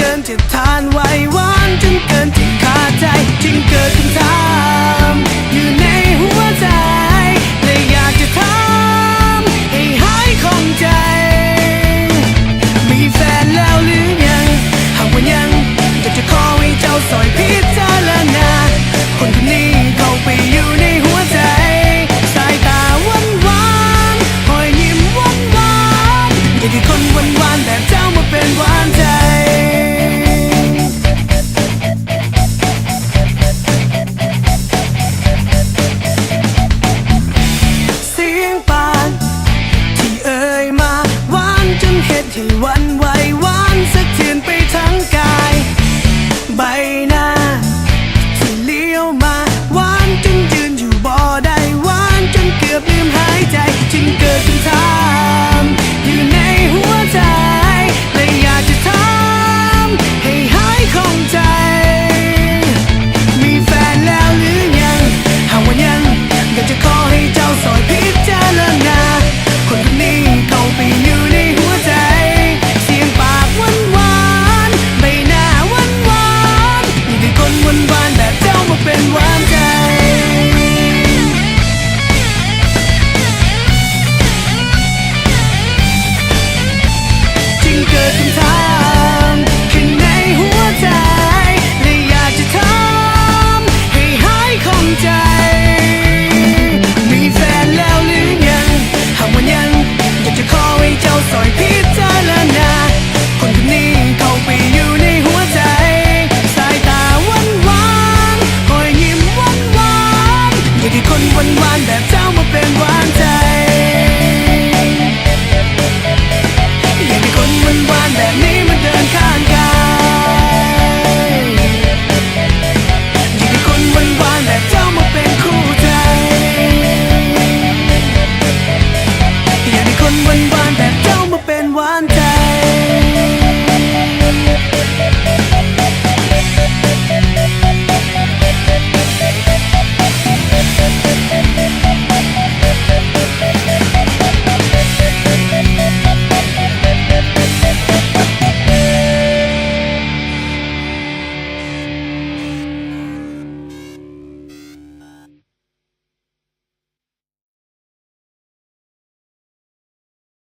เกินที่ทานไว้หวานจนเกินที่ขาดใจจึงเกิดคำถามอยู่ในหัวใจและอยากจะถามให้หายคงใจ มีแฟนแล้วหรือยังหากว่ายังอยากจะขอให้เจ้าสอยพิจารณาคนคนนี้เขาไปอยู่ในหัวใจสายตาหวานหวานหอยยิ้มหวานหวานอยากได้คนหวานหวานแบบเจ้ามาเป็นหวาน ที่วันไห ใ